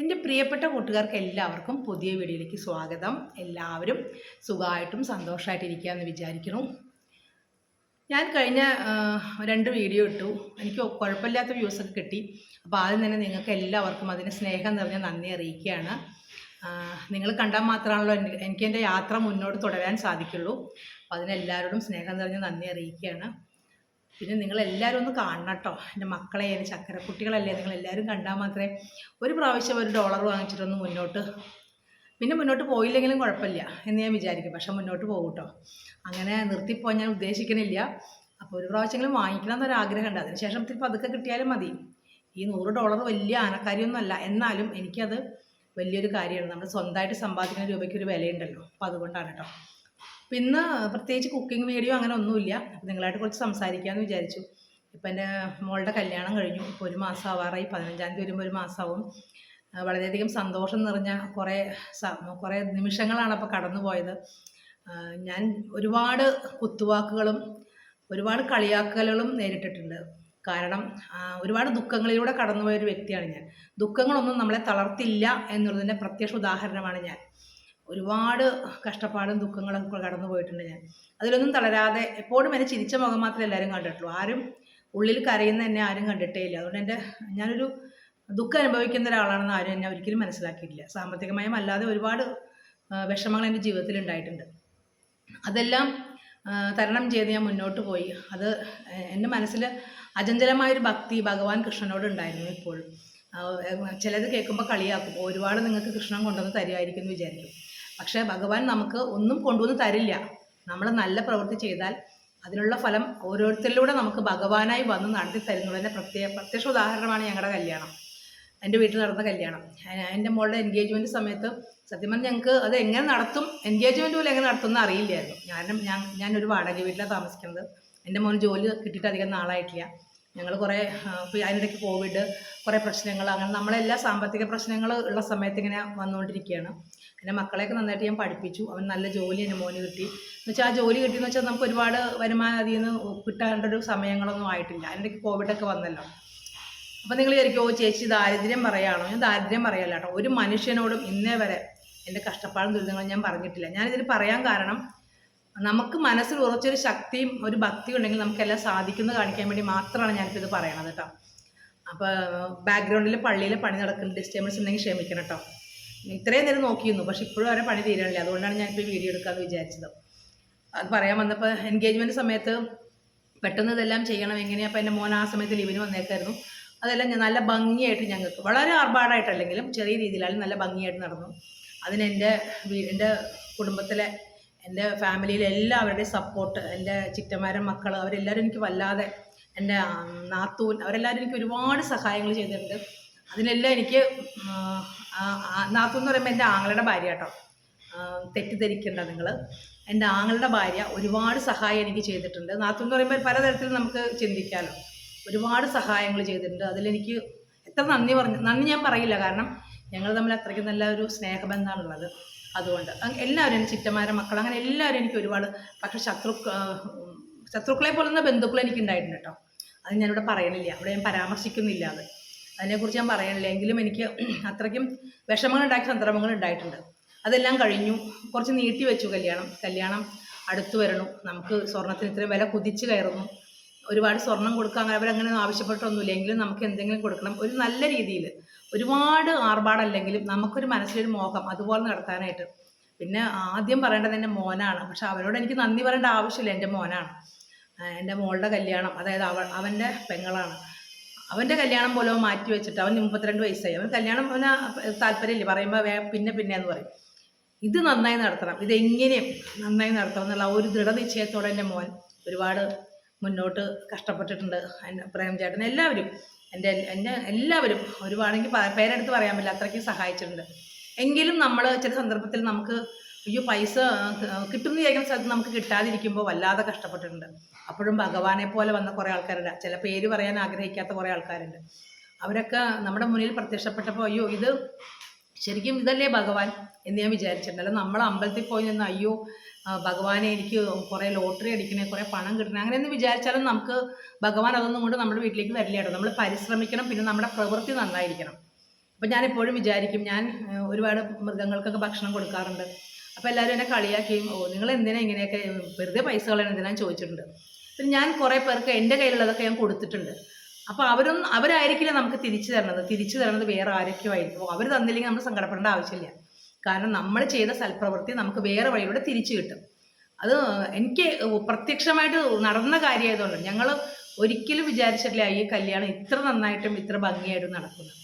എന്റെ പ്രിയപ്പെട്ട കൂട്ടുകാർക്ക് എല്ലാവർക്കും പുതിയ വീഡിയോയിലേക്ക് സ്വാഗതം. എല്ലാവരും സുഖമായിട്ടും സന്തോഷമായിട്ട് ഇരിക്കുകയെന്ന് വിചാരിക്കുന്നു. ഞാൻ കഴിഞ്ഞ രണ്ട് വീഡിയോ ഇട്ടു. എനിക്ക് കുഴപ്പമില്ലാത്ത വ്യൂസൊക്കെ കിട്ടി. അപ്പോൾ ആദ്യം തന്നെ നിങ്ങൾക്ക് എല്ലാവർക്കും അതിന് സ്നേഹം നിറഞ്ഞ നന്ദി അറിയിക്കുകയാണ്. നിങ്ങൾ കണ്ടാൽ മാത്രമാണല്ലോ എനിക്ക് എന്റെ യാത്ര മുന്നോട്ട് തുടരാൻ സാധിക്കുള്ളൂ. അപ്പോൾ അതിനെല്ലാവരോടും സ്നേഹം നിറഞ്ഞ നന്ദി അറിയിക്കുകയാണ്. പിന്നെ നിങ്ങൾ എല്ലാവരും ഒന്ന് കാണണം കേട്ടോ എന്റെ മക്കളെ ചക്കര കുട്ടികളല്ലേ നിങ്ങൾ എല്ലാവരും കണ്ടാൽ മാത്രമേ ഒരു പ്രാവശ്യം ഒരു ഡോളർ വാങ്ങിച്ചിട്ടൊന്ന് മുന്നോട്ട് പിന്നെ മുന്നോട്ട് പോയില്ലെങ്കിലും കുഴപ്പമില്ല എന്ന് ഞാൻ വിചാരിക്കും. പക്ഷെ മുന്നോട്ട് പോകും കേട്ടോ അങ്ങനെ നിർത്തിപ്പോകാൻ ഞാൻ ഉദ്ദേശിക്കണില്ല. അപ്പോൾ ഒരു പ്രാവശ്യമെങ്കിലും വാങ്ങിക്കണം എന്നൊരു ആഗ്രഹമുണ്ട് അതിനുശേഷം ഇത്തിരി പതുക്കെ കിട്ടിയാലും മതി. ഈ നൂറ് ഡോളർ വലിയ ആനക്കാര്യമൊന്നുമല്ല എന്നാലും എനിക്കത് വലിയൊരു കാര്യമാണ്. നമ്മൾ സ്വന്തമായിട്ട് സമ്പാദിക്കുന്ന രൂപയ്ക്ക് ഒരു വിലയുണ്ടല്ലോ. അപ്പോൾ അതുകൊണ്ടാണ് കേട്ടോ. അപ്പം ഇന്ന് പ്രത്യേകിച്ച് കുക്കിംഗ് വീഡിയോ അങ്ങനെ ഒന്നുമില്ല. നിങ്ങളായിട്ട് കുറച്ച് സംസാരിക്കാമെന്ന് വിചാരിച്ചു. ഇപ്പം എന്റെ മോളുടെ കല്യാണം കഴിഞ്ഞു. ഇപ്പോൾ ഒരു മാസം ആവാറായി. പതിനഞ്ചാം തീയതി വരുമ്പോൾ ഒരു മാസമാവും വളരെയധികം സന്തോഷം നിറഞ്ഞ കുറേ കുറേ നിമിഷങ്ങളാണ് അപ്പോൾ കടന്നു പോയത് ഞാൻ ഒരുപാട് കുത്തുവാക്കുകളും ഒരുപാട് കളിയാക്കലുകളും നേരിട്ടിട്ടുണ്ട്. കാരണം ഒരുപാട് ദുഃഖങ്ങളിലൂടെ കടന്നുപോയ ഒരു വ്യക്തിയാണ് ഞാൻ. ദുഃഖങ്ങളൊന്നും നമ്മളെ തളർത്തില്ല എന്നുള്ളതിന്റെ പ്രത്യക്ഷ ഉദാഹരണമാണ് ഞാൻ. ഒരുപാട് കഷ്ടപ്പാടും ദുഃഖങ്ങളും ഒക്കെ കടന്നു പോയിട്ടുണ്ട് ഞാൻ. അതിലൊന്നും തളരാതെ എപ്പോഴും എന്നെ ചിരിച്ച മുഖം മാത്രമേ എല്ലാവരും കണ്ടിട്ടുള്ളൂ. ആരും ഉള്ളിൽ കരയുന്ന എന്നെ ആരും കണ്ടിട്ടേ ഇല്ല. അതുകൊണ്ട് എന്റെ ഞാനൊരു ദുഃഖം അനുഭവിക്കുന്ന ഒരാളാണെന്ന് ആരും എന്നെ ഒരിക്കലും മനസ്സിലാക്കിയിട്ടില്ല. സാമ്പത്തികമായും അല്ലാതെ ഒരുപാട് വിഷമങ്ങൾ എന്റെ ജീവിതത്തിൽ ഉണ്ടായിട്ടുണ്ട്. അതെല്ലാം തരണം ചെയ്ത് ഞാൻ മുന്നോട്ട് പോയി. അത് എന്റെ മനസ്സിൽ അചഞ്ചലമായൊരു ഭക്തി ഭഗവാൻ കൃഷ്ണനോട് ഉണ്ടായിരുന്നു ഇപ്പോഴും. ചിലത് കേൾക്കുമ്പോൾ കളിയാക്കും. ഒരുപാട് നിങ്ങൾക്ക് കൃഷ്ണൻ കൊണ്ടുവന്ന് തരുമായിരിക്കും എന്ന് വിചാരിക്കും. പക്ഷേ ഭഗവാൻ നമുക്ക് ഒന്നും കൊണ്ടുവന്ന് തരില്ല. നമ്മൾ നല്ല പ്രവൃത്തി ചെയ്താൽ അതിനുള്ള ഫലം ഓരോരുത്തരിലൂടെ നമുക്ക് ഭഗവാനായി വന്ന് നടത്തി തരുന്നതിന്റെ പ്രത്യേക പ്രത്യക്ഷ ഉദാഹരണമാണ് ഞങ്ങളുടെ കല്യാണം. എന്റെ വീട്ടിൽ നടന്ന കല്യാണം. എന്റെ മോളുടെ എൻഗേജ്മെന്റ് സമയത്ത് സത്യം പറഞ്ഞാൽ ഞങ്ങൾക്ക് അത് എങ്ങനെ നടത്തും എൻഗേജ്മെന്റ് പോലും എങ്ങനെ നടത്തുമെന്ന് അറിയില്ലായിരുന്നു. കാരണം ഞാൻ ഞാനൊരു വാടക വീട്ടിലാണ് താമസിക്കുന്നത്. എന്റെ മോൻ ജോലി കിട്ടിയിട്ട് അധികം നാളായിട്ടില്ല. ഞങ്ങൾ കുറേ ഇപ്പോൾ അതിനിടയ്ക്ക് കോവിഡ് കുറേ പ്രശ്നങ്ങൾ അങ്ങനെ നമ്മളെല്ലാ സാമ്പത്തിക പ്രശ്നങ്ങൾ ഉള്ള സമയത്ത് ഇങ്ങനെ വന്നുകൊണ്ടിരിക്കുകയാണ്. എന്റെ മക്കളെയൊക്കെ നന്നായിട്ട് ഞാൻ പഠിപ്പിച്ചു. അവൻ നല്ല ജോലി എന്റെ മോന് കിട്ടി. എന്ന് വെച്ചാൽ ആ ജോലി കിട്ടിയെന്ന് വെച്ചാൽ നമുക്ക് ഒരുപാട് വരുമാനം അതിൽ നിന്ന് കിട്ടേണ്ട ഒരു സമയങ്ങളൊന്നും ആയിട്ടില്ല. അതിന്റെ കോവിഡൊക്കെ വന്നല്ലോ. അപ്പം നിങ്ങൾ വിചാരിക്കും ഓ ചേച്ചി ദാരിദ്ര്യം പറയാണോ? ഞാൻ ദാരിദ്ര്യം പറയല്ല കേട്ടോ. ഒരു മനുഷ്യനോടും ഇന്നേ വരെ എന്റെ കഷ്ടപ്പാടും ദുരിതങ്ങളും ഞാൻ പറഞ്ഞിട്ടില്ല. ഞാനിതിന് പറയാൻ കാരണം നമുക്ക് മനസ്സിൽ ഉറച്ചൊരു ശക്തിയും ഒരു ഭക്തിയും ഉണ്ടെങ്കിൽ നമുക്കെല്ലാം സാധിക്കുന്നത് കാണിക്കാൻ വേണ്ടി മാത്രമാണ് ഞാനിപ്പോൾ ഇത് പറയണത് കേട്ടോ. അപ്പോൾ ബാക്ക്ഗ്രൗണ്ടിൽ പള്ളിയിൽ പണി നടക്കുന്ന ഡിസ്റ്റർബൻസ് ഉണ്ടെങ്കിൽ ക്ഷമിക്കണം കേട്ടോ. ഇത്രയും നേരം നോക്കിയിരുന്നു പക്ഷെ ഇപ്പോഴും അവരെ പണി തീരാനില്ല. അതുകൊണ്ടാണ് ഞാനിപ്പോൾ വീഡിയോ എടുക്കാമെന്ന് വിചാരിച്ചത്. അത് പറയാൻ വന്നപ്പോൾ എൻഗേജ്മെന്റ് സമയത്ത് പെട്ടെന്ന് ഇതെല്ലാം ചെയ്യണം എങ്ങനെയാണ് അപ്പോൾ എന്റെ മോൻ ആ സമയത്ത് ലീവിന് വന്നേക്കായിരുന്നു. അതെല്ലാം ഞാൻ നല്ല ഭംഗിയായിട്ട് ഞങ്ങൾക്ക് വളരെ ആർഭാടായിട്ടല്ലെങ്കിലും ചെറിയ രീതിയിലായാലും നല്ല ഭംഗിയായിട്ട് നടന്നു. അതിന് എന്റെ എന്റെ കുടുംബത്തിലെ എന്റെ ഫാമിലിയിലെ എല്ലാവരുടെയും സപ്പോർട്ട് എന്റെ ചിറ്റമാരൻ മക്കൾ അവരെല്ലാവരും എനിക്ക് വല്ലാതെ എന്റെ നാത്തൂൻ അവരെല്ലാവരും എനിക്ക് ഒരുപാട് സഹായങ്ങൾ ചെയ്തിട്ടുണ്ട്. അതിനെല്ലാം എനിക്ക് നാത്തൂൻ എന്ന് പറയുമ്പോൾ എന്റെ ആങ്ങളുടെ ഭാര്യ കേട്ടോ. തെറ്റിദ്ധരിക്കേണ്ട നിങ്ങൾ എന്റെ ആങ്ങളുടെ ഭാര്യ ഒരുപാട് സഹായം എനിക്ക് ചെയ്തിട്ടുണ്ട്. നാത്തു എന്ന് പറയുമ്പോൾ പലതരത്തിൽ നമുക്ക് ചിന്തിക്കാമല്ലോ ഒരുപാട് സഹായങ്ങൾ ചെയ്തിട്ടുണ്ട്. അതിലെനിക്ക് എത്ര നന്ദി പറഞ്ഞു നന്ദി ഞാൻ പറയില്ല. കാരണം ഞങ്ങൾ തമ്മിൽ അത്രയ്ക്ക് നല്ല ഒരു സ്നേഹബന്ധമാണുള്ളത് അതുകൊണ്ട് എല്ലാവരും എന്റെ ചിറ്റമാരെ മക്കൾ അങ്ങനെ എല്ലാവരും എനിക്ക് ഒരുപാട് പക്ഷേ ശത്രു ശത്രുക്കളെ പോലുള്ള ബന്ധുക്കൾ എനിക്ക് ഉണ്ടായിട്ടുണ്ട് കേട്ടോ. അത് ഞാനിവിടെ പറയണില്ല. അവിടെ ഞാൻ പരാമർശിക്കുന്നില്ല അത്. അതിനെക്കുറിച്ച് ഞാൻ പറയണില്ല. എങ്കിലും എനിക്ക് അത്രയ്ക്കും വിഷമങ്ങൾ ഉണ്ടാക്കിയ സന്ദർഭങ്ങൾ ഉണ്ടായിട്ടുണ്ട് അതെല്ലാം കഴിഞ്ഞു. കുറച്ച് നീട്ടി വെച്ചു കല്യാണം. കല്യാണം അടുത്തു വരണു. നമുക്ക് സ്വർണത്തിന് ഇത്രയും വില കുതിച്ച് കയറുന്നു. ഒരുപാട് സ്വർണം അങ്ങനെ അവരങ്ങനെ ആവശ്യപ്പെട്ടൊന്നുമില്ല എങ്കിലും നമുക്ക് എന്തെങ്കിലും കൊടുക്കണം. ഒരു നല്ല രീതിയിൽ ഒരുപാട് ആർഭാടല്ലെങ്കിലും നമുക്കൊരു മനസ്സിലൊരു മോഹം അതുപോലെ നടത്താനായിട്ട്. പിന്നെ ആദ്യം പറയേണ്ടത് എന്റെ മോനാണ്. പക്ഷെ അവരോട് എനിക്ക് നന്ദി പറയേണ്ട ആവശ്യമില്ല. എന്റെ മോനാണ്. എന്റെ മോളുടെ കല്യാണം. അതായത് അവ അവന്റെ പെങ്ങളാണ്. അവന്റെ കല്യാണം പോലെ മാറ്റി വെച്ചിട്ട് അവൻ മുപ്പത്തിരണ്ട് വയസ്സായി. അവൻ കല്യാണം അവന് താല്പര്യമില്ല. പറയുമ്പോൾ വേ പിന്നെ പിന്നെ എന്ന് പറയും. ഇത് നന്നായി നടത്തണം. ഇതെങ്ങനെയും നന്നായി നടത്തണം എന്നുള്ള ഒരു ദൃഢനിശ്ചയത്തോടെ എന്റെ മോൻ ഒരുപാട് മുന്നോട്ട് കഷ്ടപ്പെട്ടിട്ടുണ്ട്. പ്രേംചേട്ടൻ എല്ലാവരും എന്റെ എന്റെ എല്ലാവരും ഒരുപാടെങ്കിൽ പേരെടുത്ത് പറയാൻ പറ്റില്ല. അത്രയ്ക്ക് സഹായിച്ചിട്ടുണ്ട്. എങ്കിലും നമ്മൾ ചില സന്ദർഭത്തിൽ നമുക്ക് അയ്യോ പൈസ കിട്ടുന്ന വിചാരിക്കുന്ന സ്ഥലത്ത് നമുക്ക് കിട്ടാതിരിക്കുമ്പോൾ വല്ലാതെ കഷ്ടപ്പെട്ടിട്ടുണ്ട്. അപ്പോഴും ഭഗവാനെ പോലെ വന്ന കുറേ ആൾക്കാരുണ്ട്. ചില പേര് പറയാൻ ആഗ്രഹിക്കാത്ത കുറേ ആൾക്കാരുണ്ട്. അവരൊക്കെ നമ്മുടെ മുന്നിൽ പ്രത്യക്ഷപ്പെട്ടപ്പോൾ അയ്യോ ഇത് ശരിക്കും ഇതല്ലേ ഭഗവാൻ? എന്ന് ഞാൻ വിചാരിച്ചിട്ടുണ്ട്. അല്ല നമ്മൾ അമ്പലത്തിൽ പോയി നിന്ന് അയ്യോ ഭഗവാനെ എനിക്ക് കുറേ ലോട്ടറി അടിക്കണേ കുറേ പണം കിട്ടണേ അങ്ങനെയൊന്നും വിചാരിച്ചാലും നമുക്ക് ഭഗവാൻ അതൊന്നും കൊണ്ട് നമ്മുടെ വീട്ടിലേക്ക് വരില്ല കേട്ടോ. നമ്മൾ പരിശ്രമിക്കണം പിന്നെ നമ്മുടെ പ്രവൃത്തി നന്നായിരിക്കണം. അപ്പം ഞാൻ എപ്പോഴും വിചാരിക്കും ഞാൻ ഒരുപാട് മൃഗങ്ങൾക്കൊക്കെ ഭക്ഷണം കൊടുക്കാറുണ്ട്. അപ്പോൾ എല്ലാവരും എന്നെ കളിയാക്കിയും ഓ നിങ്ങൾ എന്തിനാ ഇങ്ങനെയൊക്കെ? വെറുതെ പൈസ കളയണം ചോദിച്ചിട്ടുണ്ട്. പിന്നെ ഞാൻ കുറേ പേർക്ക് എന്റെ കയ്യിലുള്ളതൊക്കെ ഞാൻ കൊടുത്തിട്ടുണ്ട്. അപ്പോൾ അവരും അവരായിരിക്കില്ല നമുക്ക് തിരിച്ചു തരണത്. തിരിച്ചു തരണത് വേറെ ആരൊക്കെയോ ആയിരിക്കും. അവർ തന്നില്ലെങ്കിൽ നമ്മൾ സങ്കടപ്പെടേണ്ട ആവശ്യമില്ല. കാരണം നമ്മൾ ചെയ്ത സൽപ്രവൃത്തി നമുക്ക് വേറെ വഴിയിലൂടെ തിരിച്ചു കിട്ടും. അത് എനിക്ക് പ്രത്യക്ഷമായിട്ട് നടന്ന കാര്യമായതുകൊണ്ട് ഞങ്ങൾ ഒരിക്കലും വിചാരിച്ചിട്ടില്ല ഈ കല്യാണം ഇത്ര നന്നായിട്ടും ഇത്ര ഭംഗിയായിട്ടും നടക്കുന്നത്.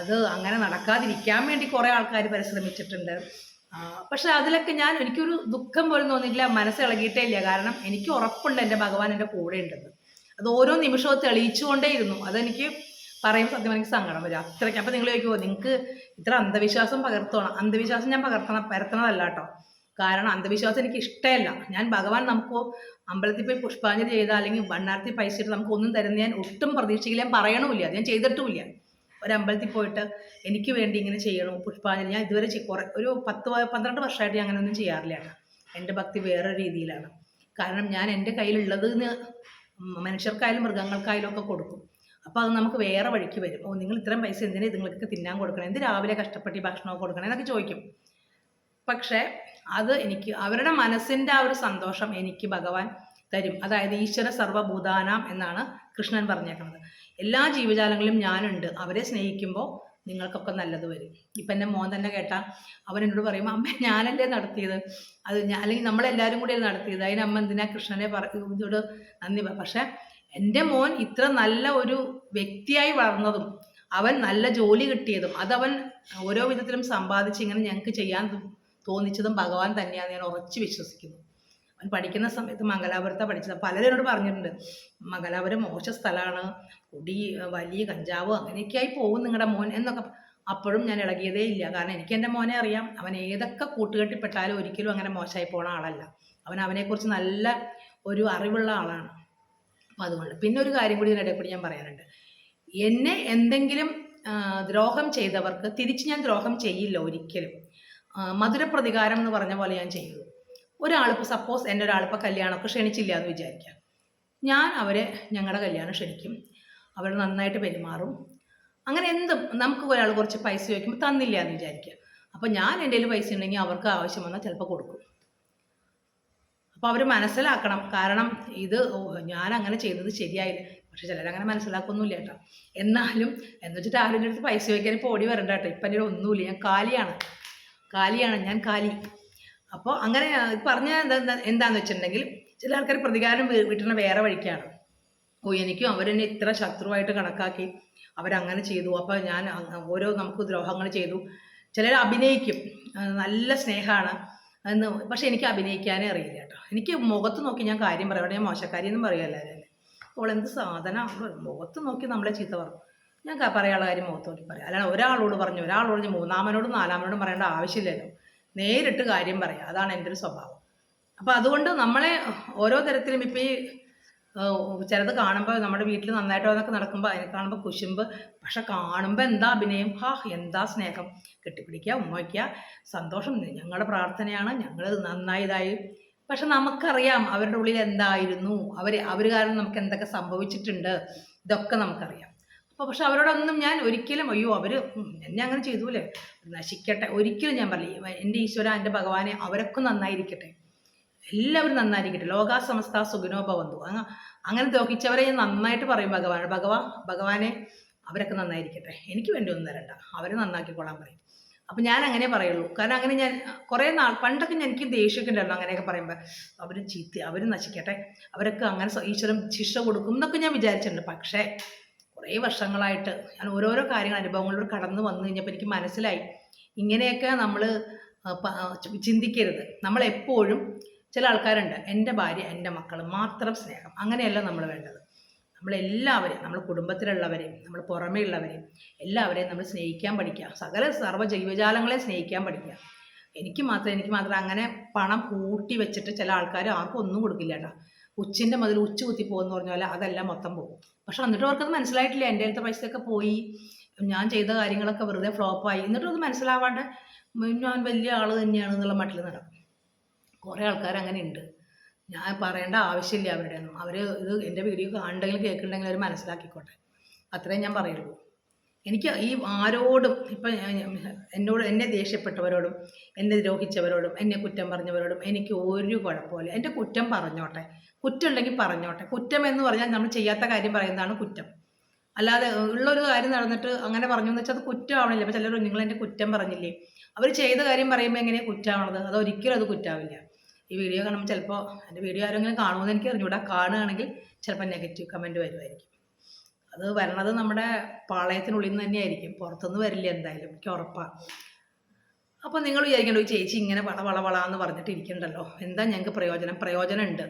അത് അങ്ങനെ നടക്കാതിരിക്കാൻ വേണ്ടി കുറേ ആൾക്കാർ പരിശ്രമിച്ചിട്ടുണ്ട്. പക്ഷെ അതിലൊക്കെ ഞാൻ എനിക്കൊരു ദുഃഖം പോലും തോന്നിയില്ല മനസ്സ് ഇളകിയിട്ടേ ഇല്ല കാരണം എനിക്ക് ഉറപ്പുണ്ട് എന്റെ ഭഗവാൻ എന്റെ കൂടെ ഉണ്ടെന്ന്. അത് ഓരോ നിമിഷവും തെളിയിച്ചുകൊണ്ടേയിരുന്നു. അതെനിക്ക് പറയും സത്യം എനിക്ക് സങ്കടം വരും. അത്രയ്ക്ക്. അപ്പം നിങ്ങൾ ചോദിക്കുമോ നിങ്ങൾക്ക് ഇത്ര അന്ധവിശ്വാസം പകർത്തണം. അന്ധവിശ്വാസം ഞാൻ പകർത്തണം പരത്തണതല്ല കേട്ടോ. കാരണം അന്ധവിശ്വാസം എനിക്ക് ഇഷ്ടമല്ല. ഞാൻ ഭഗവാൻ നമുക്ക് അമ്പലത്തിൽ പോയി പുഷ്പാഞ്ജലി ചെയ്താൽ അല്ലെങ്കിൽ വണ്ണാർത്തി പൈസ ഇട്ട് നമുക്ക് ഒന്നും തരുന്ന ഞാൻ ഒട്ടും പ്രതീക്ഷിക്കില്ല. ഞാൻ പറയണമില്ല. അത് ഞാൻ ചെയ്തിട്ടുമില്ല. ഒരു അമ്പലത്തിൽ പോയിട്ട് എനിക്ക് വേണ്ടി ഇങ്ങനെ ചെയ്യണം പുഷ്പാഞ്ജലി. ഞാൻ ഇതുവരെ കുറെ ഒരു പത്ത് പന്ത്രണ്ട് വർഷമായിട്ട് ഞാൻ അങ്ങനെയൊന്നും ചെയ്യാറില്ല എന്റെ ഭക്തി വേറെ രീതിയിലാണ്. കാരണം ഞാൻ എന്റെ കയ്യിലുള്ളത് മനുഷ്യർക്കായാലും മൃഗങ്ങൾക്കായാലും ഒക്കെ കൊടുക്കും. അപ്പോൾ അത് നമുക്ക് വേറെ വഴിക്ക് വരും. ഓ നിങ്ങൾ ഇത്രയും പൈസ എന്തിനാ ഇതുങ്ങൾക്ക് തിന്നാൻ കൊടുക്കണം? എന്ത് രാവിലെ കഷ്ടപ്പെട്ട് ഭക്ഷണം കൊടുക്കണം? എന്നൊക്കെ ചോദിക്കും. പക്ഷേ അത് എനിക്ക് അവരുടെ മനസ്സിന്റെ ആ ഒരു സന്തോഷം എനിക്ക് ഭഗവാൻ തരും. അതായത് ഈശ്വര സർവഭൂതാനാം എന്നാണ് കൃഷ്ണൻ പറഞ്ഞേക്കുന്നത്. എല്ലാ ജീവജാലങ്ങളിലും ഞാനുണ്ട്. അവരെ സ്നേഹിക്കുമ്പോൾ നിങ്ങൾക്കൊക്കെ നല്ലത് വരും. ഇപ്പം എന്റെ മോൻ തന്നെ കേട്ടാൽ അവൻ എന്നോട് പറയും അമ്മ ഞാനല്ലേ നടത്തിയത്? അത് ഞാൻ അല്ലെങ്കിൽ നമ്മളെല്ലാവരും കൂടി നടത്തിയത്? അതിന് അമ്മ എന്തിനാ കൃഷ്ണനെ പറഞ്ഞോട് നന്ദി പക്ഷേ എന്റെ മോൻ ഇത്ര നല്ല ഒരു വ്യക്തിയായി വളർന്നതും അവൻ നല്ല ജോലി കിട്ടിയതും അതവൻ ഓരോ വിധത്തിലും സമ്പാദിച്ച് ഇങ്ങനെ ഞങ്ങൾക്ക് ചെയ്യാൻ തോന്നിച്ചതും ഭഗവാൻ തന്നെയാണ് ഞാൻ ഉറച്ചു വിശ്വസിക്കുന്നു. പഠിക്കുന്ന സമയത്ത് മംഗലാപുരത്താണ് പഠിച്ചത്. പലരും എന്നോട് പറഞ്ഞിട്ടുണ്ട് മംഗലാപുരം മോശ സ്ഥലമാണ്. കുടി വലിയ കഞ്ചാവ് അങ്ങനെയൊക്കെയായി പോകും നിങ്ങളുടെ മോൻ എന്നൊക്കെ അപ്പോഴും ഞാൻ ഇളകിയതേ ഇല്ല. കാരണം എനിക്ക് എന്റെ മോനെ അറിയാം. അവൻ ഏതൊക്കെ കൂട്ടുകെട്ടിപ്പെട്ടാലും ഒരിക്കലും അങ്ങനെ മോശമായി പോണ ആളല്ല. അവൻ അവനെക്കുറിച്ച് നല്ല ഒരു അറിവുള്ള ആളാണ്. അപ്പം അതുകൊണ്ട് പിന്നെ ഒരു കാര്യം കൂടി ഇതിനിടയിൽ കൂടി ഞാൻ പറയാനുണ്ട്. എന്നെ എന്തെങ്കിലും ദ്രോഹം ചെയ്തവർക്ക് തിരിച്ച് ഞാൻ ദ്രോഹം ചെയ്യില്ല ഒരിക്കലും. മധുര മധുരപ്രതികാരം എന്ന് പറഞ്ഞ പോലെ ഞാൻ ചെയ്തു ഒരാളിപ്പോൾ സപ്പോസ് എന്റെ ഒരാളിപ്പോൾ കല്യാണമൊക്കെ ക്ഷണിച്ചില്ല എന്ന് വിചാരിക്കാം. ഞാൻ അവരെ ഞങ്ങളുടെ കല്യാണം ക്ഷണിക്കും. അവർ നന്നായിട്ട് പെരുമാറും. അങ്ങനെ എന്തും നമുക്ക് ഒരാൾ കുറച്ച് പൈസ ചോദിക്കുമ്പോൾ തന്നില്ല എന്ന് വിചാരിക്കുക അപ്പോൾ ഞാൻ എന്റെ കയ്യിൽ പൈസ ഉണ്ടെങ്കിൽ അവർക്ക് ആവശ്യം വന്നാൽ ചിലപ്പോൾ കൊടുക്കും. അപ്പോൾ അവർ മനസ്സിലാക്കണം. കാരണം ഇത് ഞാൻ അങ്ങനെ ചെയ്തത് ശരിയായില്ല. പക്ഷെ ചിലരങ്ങനെ മനസ്സിലാക്കൊന്നുമില്ല കേട്ടോ. എന്നാലും എന്ന് വെച്ചിട്ട് ആരും എന്റെ അടുത്ത് പൈസ ചോദിക്കാൻ ഇപ്പോൾ ഓടി വരണ്ട കേട്ടോ. ഇപ്പം എന്റെ ഒന്നുമില്ല. ഞാൻ കാലിയാണ്. കാലിയാണ്. ഞാൻ കാലി. അപ്പോൾ അങ്ങനെ പറഞ്ഞ എന്താ എന്താ- എന്താന്ന് വെച്ചിട്ടുണ്ടെങ്കിൽ ചില ആൾക്കാർ പ്രതികാരം വീ- വീട്ടുന്ന വേറെ വഴിക്കാണ്. ഓ എനിക്കും അവരെന്നെ ഇത്ര ശത്രുവായിട്ട് കണക്കാക്കി അവരങ്ങനെ ചെയ്തു. അപ്പോൾ ഞാൻ ഓരോ നമുക്ക് ദ്രോഹങ്ങൾ ചെയ്തു. ചിലർ അഭിനയിക്കും. നല്ല സ്നേഹമാണ് എന്ന് പക്ഷെ എനിക്ക് അഭിനയിക്കാനേ അറിയില്ല കേട്ടോ. എനിക്ക് മുഖത്ത് നോക്കി ഞാൻ കാര്യം പറയാം. ഞാൻ മോശക്കാരി എന്നും പറയുമല്ലോ അല്ലേ? അവൾ എന്ത് സാധനം? മുഖത്ത് നോക്കി നമ്മളെ ചീത്ത പറഞ്ഞു ഞാൻ പറയാനുള്ള കാര്യം മുഖത്ത് നോക്കി പറയാം. അല്ലാതെ ഒരാളോട് പറഞ്ഞു ഒരാളോട് മൂന്നാമനോടും നാലാമനോടും പറയേണ്ട ആവശ്യമില്ലല്ലോ. നേരിട്ട് കാര്യം പറയാം. അതാണ് എന്റെ ഒരു സ്വഭാവം. അപ്പോൾ അതുകൊണ്ട് നമ്മളെ ഓരോ തരത്തിലും ഇപ്പോൾ ഈ ചിലത് കാണുമ്പോൾ നമ്മുടെ വീട്ടിൽ നന്നായിട്ട് അതൊക്കെ നടക്കുമ്പോൾ അതിനെ കാണുമ്പോൾ കുശുമ്പ് പക്ഷെ കാണുമ്പോൾ എന്താ അഭിനയം? ഹാ എന്താ സ്നേഹം? കെട്ടിപ്പിടിക്കുക ഉമ്മയ്ക്കുക സന്തോഷം. ഞങ്ങളുടെ പ്രാർത്ഥനയാണ്. ഞങ്ങൾ നന്നായി ഇതായി പക്ഷെ നമുക്കറിയാം അവരുടെ ഉള്ളിൽ എന്തായിരുന്നു. അവർ അവർ കാരണം നമുക്ക് എന്തൊക്കെ സംഭവിച്ചിട്ടുണ്ട്. ഇതൊക്കെ നമുക്കറിയാം. അപ്പോൾ പക്ഷെ അവരോടൊന്നും ഞാൻ ഒരിക്കലും അയ്യോ അവർ എന്നെ അങ്ങനെ ചെയ്തൂലേ? നശിക്കട്ടെ. ഒരിക്കലും ഞാൻ പറയില്ല. എന്റെ ഈശ്വര എന്റെ ഭഗവാനെ അവരൊക്കെ നന്നായിരിക്കട്ടെ. എല്ലാവരും നന്നായിരിക്കട്ടെ. ലോകാ സമസ്ത സുഖിനോ ഭവന്തു. അങ്ങ അങ്ങനെ ദോഹിച്ചവരെ ഞാൻ നന്നായിട്ട് പറയും ഭഗവാൻ. ഭഗവാ ഭഗവാനെ അവരൊക്കെ നന്നായിരിക്കട്ടെ. എനിക്ക് വേണ്ടി ഒന്നും തരണ്ട. അവരെ നന്നാക്കിക്കൊള്ളാൻ പറയും. അപ്പം ഞാൻ അങ്ങനെ പറയുള്ളൂ. കാരണം അങ്ങനെ ഞാൻ കുറേ നാൾ പണ്ടൊക്കെ ഞാൻ എനിക്ക് ദേഷ്യമൊക്കെ ഉണ്ടായിരുന്നു അങ്ങനെയൊക്കെ പറയുമ്പോൾ അവർ ചീത്ത അവർ നശിക്കട്ടെ. അവരൊക്കെ അങ്ങനെ ഈശ്വരം ഈശ്വരൻ ശിക്ഷ കൊടുക്കും എന്നൊക്കെ ഞാൻ വിചാരിച്ചിട്ടുണ്ട്. പക്ഷേ കുറേ വർഷങ്ങളായിട്ട് ഞാൻ ഓരോരോ കാര്യങ്ങൾ അനുഭവങ്ങളിലൂടെ കടന്നു വന്നു കഴിഞ്ഞപ്പോൾ എനിക്ക് മനസ്സിലായി. ഇങ്ങനെയൊക്കെ നമ്മൾ ചിന്തിക്കരുത്. നമ്മളെപ്പോഴും ചില ആൾക്കാരുണ്ട് എന്റെ ഭാര്യ എന്റെ മക്കൾ മാത്രം സ്നേഹം. അങ്ങനെയല്ല നമ്മൾ വേണ്ടത്. നമ്മളെല്ലാവരെയും നമ്മൾ കുടുംബത്തിലുള്ളവരെയും നമ്മൾ പുറമേ ഉള്ളവരെയും എല്ലാവരെയും നമ്മൾ സ്നേഹിക്കാൻ പഠിക്കുക. സകല സർവ ജൈവജാലങ്ങളെ സ്നേഹിക്കാൻ പഠിക്കുക. എനിക്ക് മാത്രം എനിക്ക് മാത്രം അങ്ങനെ പണം കൂട്ടി വെച്ചിട്ട് ചില ആൾക്കാർ ആർക്കും ഒന്നും കൊടുക്കില്ല കേട്ടോ. ഉച്ചിന്റെ മുതൽ ഉച്ച കുത്തി പോകുമെന്ന് പറഞ്ഞ അതെല്ലാം മൊത്തം പോകും. പക്ഷെ എന്നിട്ട് അവർക്കത് മനസ്സിലായിട്ടില്ല. എന്റെ അടുത്ത പൈസയൊക്കെ പോയി. ഞാൻ ചെയ്ത കാര്യങ്ങളൊക്കെ വെറുതെ ഫ്ലോപ്പായി എന്നിട്ടും അത് മനസ്സിലാവാണ്ട് ഞാൻ വലിയ ആൾ തന്നെയാണ് എന്നുള്ള മട്ടിൽ നടക്കും. കുറേ ആൾക്കാർ അങ്ങനെ ഉണ്ട് ഞാൻ പറയേണ്ട ആവശ്യമില്ല അവരുടെ ഒന്നും അവർ ഇത് എന്റെ വീഡിയോ കാണുണ്ടെങ്കിൽ കേൾക്കുന്നുണ്ടെങ്കിൽ അവർ മനസ്സിലാക്കിക്കോട്ടെ. അത്രയും ഞാൻ പറയുള്ളൂ. എനിക്ക് ഈ ആരോടും ഇപ്പം എന്നോട് എന്നെ ദേഷ്യപ്പെട്ടവരോടും എന്നെ ദ്രോഹിച്ചവരോടും എന്നെ കുറ്റം പറഞ്ഞവരോടും എനിക്ക് ഒരു കുഴപ്പമില്ല. എന്റെ കുറ്റം പറഞ്ഞോട്ടെ. കുറ്റം ഉണ്ടെങ്കിൽ പറഞ്ഞോട്ടെ. കുറ്റം എന്ന് പറഞ്ഞാൽ നമ്മൾ ചെയ്യാത്ത കാര്യം പറയുന്നതാണ് കുറ്റം. അല്ലാതെ ഉള്ളൊരു കാര്യം നടന്നിട്ട് അങ്ങനെ പറഞ്ഞു എന്ന് വെച്ചാൽ അത് കുറ്റമാവണില്ല. ഇപ്പം ചിലർ നിങ്ങൾ എന്റെ കുറ്റം പറഞ്ഞില്ലേ? അവർ ചെയ്ത കാര്യം പറയുമ്പോൾ എങ്ങനെയാണ് കുറ്റമാണത് അത് ഒരിക്കലും അത് കുറ്റാവില്ല ഈ വീഡിയോ കാണുമ്പോൾ ചിലപ്പോൾ എന്റെ വീഡിയോ ആരെങ്കിലും കാണുമെന്ന് എനിക്ക് അറിഞ്ഞുകൂടാ കാണുകയാണെങ്കിൽ ചിലപ്പോൾ നെഗറ്റീവ് കമന്റ് വരുമായിരിക്കും. അത് വരണത് നമ്മുടെ പാളയത്തിനുള്ളിൽ നിന്ന് തന്നെയായിരിക്കും. പുറത്തുനിന്ന് വരില്ല എന്തായാലും എനിക്ക് ഉറപ്പാണ് അപ്പോൾ നിങ്ങൾ വിചാരിക്കേണ്ട ചേച്ചി ഇങ്ങനെ വള വള വള എന്ന് പറഞ്ഞിട്ട് ഇരിക്കണ്ടല്ലോ. എന്താ ഞങ്ങൾക്ക് പ്രയോജനം? പ്രയോജനം ഉണ്ട്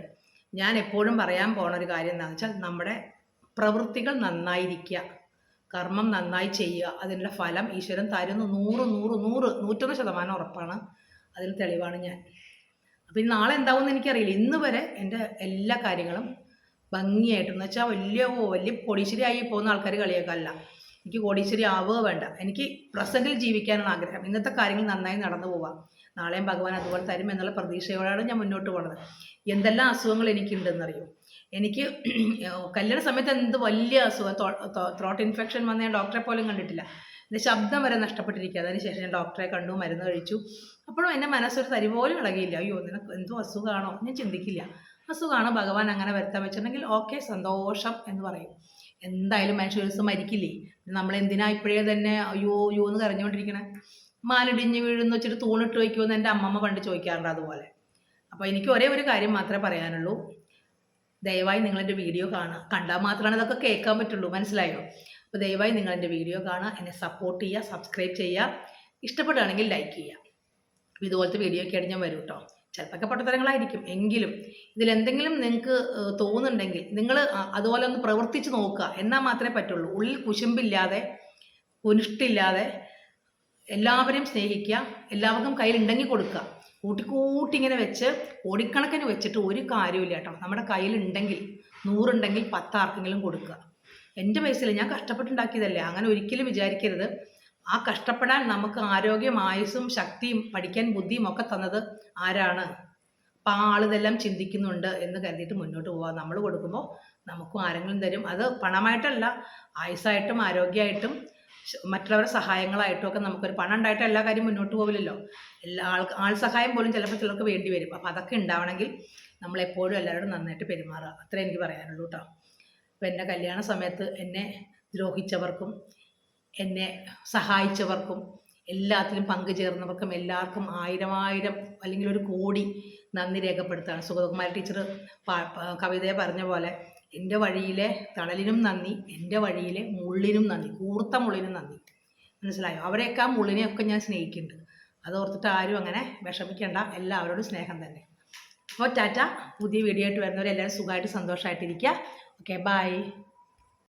ഞാൻ എപ്പോഴും പറയാൻ പോണ ഒരു കാര്യം എന്താണെന്ന് വെച്ചാൽ നമ്മുടെ പ്രവൃത്തികൾ നന്നായിരിക്കുക. കർമ്മം നന്നായി ചെയ്യുക. അതിന്റെ ഫലം ഈശ്വരൻ തരുന്നു. നൂറ് നൂറ് നൂറ് നൂറ്റൊന്ന് ശതമാനം ഉറപ്പാണ്. അതിന് തെളിവാണ് ഞാൻ. അപ്പോൾ നാളെ എന്താവുമെന്ന് എനിക്കറിയില്ല. ഇന്ന് വരെ എന്റെ എല്ലാ കാര്യങ്ങളും ഭംഗിയായിട്ട്. എന്ന് വെച്ചാൽ വലിയ വലിയ കോടീശ്വരി ആയി പോകുന്ന ആൾക്കാർ കളിയാക്കല്ല എനിക്ക് കോടീശ്വരി ആവുക വേണ്ട. എനിക്ക് പ്രസന്റിൽ ജീവിക്കാനാണ് ആഗ്രഹം. ഇന്നത്തെ കാര്യങ്ങൾ നന്നായി നടന്നു പോവാം. നാളെയും ഭഗവാൻ അതുപോലെ തരും എന്നുള്ള പ്രതീക്ഷയോടെയാണ് ഞാൻ മുന്നോട്ട് പോകുന്നത് എന്തെല്ലാം അസുഖങ്ങൾ എനിക്കുണ്ടെന്നറിയോ? എനിക്ക് കല്യാണ സമയത്ത് എന്ത് വലിയ അസുഖം. ത്രോട്ട് ഇൻഫെക്ഷൻ വന്ന് ഞാൻ ഡോക്ടറെ പോലും കണ്ടിട്ടില്ല. എന്റെ ശബ്ദം വരെ നഷ്ടപ്പെട്ടിരിക്കുക. അതിന് ശേഷം ഞാൻ ഡോക്ടറെ കണ്ടു മരുന്ന് കഴിച്ചു. അപ്പോഴും എന്റെ മനസ്സൊരു തരി പോലും ഇളകിയില്ല. അയ്യോ നിനക്ക് എന്തോ അസുഖമാണോ ഞാൻ ചിന്തിക്കില്ല. അസുഖമാണ് ഭഗവാൻ അങ്ങനെ വരുത്താൻ വെച്ചിട്ടുണ്ടെങ്കിൽ ഓക്കെ സന്തോഷം എന്ന് പറയും. എന്തായാലും മനുഷ്യ ഒരു ദിവസം മരിക്കില്ലേ? നമ്മൾ എന്തിനാ ഇപ്പോഴേ തന്നെ അയ്യോ അയ്യോ എന്ന് കരഞ്ഞുകൊണ്ടിരിക്കണേ? മാലിടിഞ്ഞ് വീഴുന്ന വെച്ചിട്ട് തൂണിട്ട് വയ്ക്കുമെന്ന് എന്റെ അമ്മമ്മ പണ്ട് ചോദിക്കാറുണ്ട് അതുപോലെ. അപ്പോൾ എനിക്ക് ഒരേ ഒരു കാര്യം മാത്രമേ പറയാനുള്ളൂ. ദയവായി നിങ്ങളെന്റെ വീഡിയോ കാണുക കണ്ടാൽ മാത്രമാണ് ഇതൊക്കെ കേൾക്കാൻ പറ്റുള്ളൂ. മനസ്സിലായോ? അപ്പോൾ ദയവായി നിങ്ങൾ എന്റെ വീഡിയോ കാണുക എന്നെ സപ്പോർട്ട് ചെയ്യുക സബ്സ്ക്രൈബ് ചെയ്യുക. ഇഷ്ടപ്പെടുകയാണെങ്കിൽ ലൈക്ക് ചെയ്യുക. ഇതുപോലത്തെ വീഡിയോ ഒക്കെ ആയിട്ട് ഞാൻ വരും കേട്ടോ ചിലപ്പോൾ പൊട്ടത്തരങ്ങളായിരിക്കും. എങ്കിലും ഇതിലെന്തെങ്കിലും നിങ്ങൾക്ക് തോന്നുന്നുണ്ടെങ്കിൽ നിങ്ങൾ അതുപോലെ ഒന്ന് പ്രവർത്തിച്ച് നോക്കുക. എന്നാൽ മാത്രമേ പറ്റുള്ളൂ. ഉള്ളിൽ കുശുമ്പില്ലാതെ കുനിഷ്ടില്ലാതെ എല്ലാവരെയും സ്നേഹിക്കുക എല്ലാവർക്കും കയ്യിലുണ്ടെങ്കിൽ കൊടുക്കുക. കൂട്ടിക്കൂട്ടി ഇങ്ങനെ വെച്ച് കോടിക്കണക്കിന് വെച്ചിട്ട് ഒരു കാര്യമില്ല കേട്ടോ. നമ്മുടെ കയ്യിലുണ്ടെങ്കിൽ നൂറുണ്ടെങ്കിൽ പത്താർക്കെങ്കിലും കൊടുക്കുക. എന്റെ പൈസയിൽ ഞാൻ കഷ്ടപ്പെട്ടുണ്ടാക്കിയതല്ലേ? അങ്ങനെ ഒരിക്കലും വിചാരിക്കരുത്. ആ കഷ്ടപ്പെടാൻ നമുക്ക് ആരോഗ്യം ആയുസ്സും ശക്തിയും പഠിക്കാൻ ബുദ്ധിയും ഒക്കെ തന്നത് ആരാണ്? അപ്പം ആ ആളിതെല്ലാം ചിന്തിക്കുന്നുണ്ട് എന്ന് കരുതിയിട്ട് മുന്നോട്ട് പോവാം. നമ്മൾ കൊടുക്കുമ്പോൾ നമുക്കും ആരെങ്കിലും തരും. അത് പണമായിട്ടല്ല ആയുസായിട്ടും ആരോഗ്യമായിട്ടും മറ്റുള്ളവരുടെ സഹായങ്ങളായിട്ടും ഒക്കെ നമുക്കൊരു പണം ഉണ്ടായിട്ട് എല്ലാ കാര്യം മുന്നോട്ട് പോകില്ലല്ലോ എല്ലാ ആൾ ആൾ സഹായം പോലും ചിലപ്പോൾ ചിലർക്ക് വേണ്ടി വരും. അപ്പോൾ അതൊക്കെ ഉണ്ടാവണമെങ്കിൽ നമ്മളെപ്പോഴും എല്ലാവരോടും നന്നായിട്ട് പെരുമാറുക അത്രേ എനിക്ക് പറയാനുള്ളൂ കേട്ടോ അപ്പോൾ എന്റെ കല്യാണ സമയത്ത് എന്നെ ദ്രോഹിച്ചവർക്കും എന്നെ സഹായിച്ചവർക്കും എല്ലാത്തിലും പങ്കുചേർന്നവർക്കും എല്ലാവർക്കും ആയിരം ആയിരം അല്ലെങ്കിൽ ഒരു കോടി നന്ദി രേഖപ്പെടുത്താണ് സുഗതകുമാരി ടീച്ചർ കവിതയെ പറഞ്ഞ പോലെ എന്റെ വഴിയിലെ തണലിനും നന്ദി എന്റെ വഴിയിലെ മുള്ളിനും നന്ദി കൂർത്ത മുള്ളിനും നന്ദി. മനസ്സിലായോ? അവരെയൊക്കെ ആ മുള്ളിനെയൊക്കെ ഞാൻ സ്നേഹിക്കുന്നുണ്ട്. അത് ഓർത്തിട്ട് ആരും അങ്ങനെ വിഷമിക്കേണ്ട. എല്ലാവരോടും സ്നേഹം തന്നെ. അപ്പോൾ ടാറ്റ. പുതിയ വീഡിയോ ആയിട്ട് വരുന്നവരെല്ലാവരും സുഖമായിട്ട് സന്തോഷമായിട്ടിരിക്കുക. Okay bye.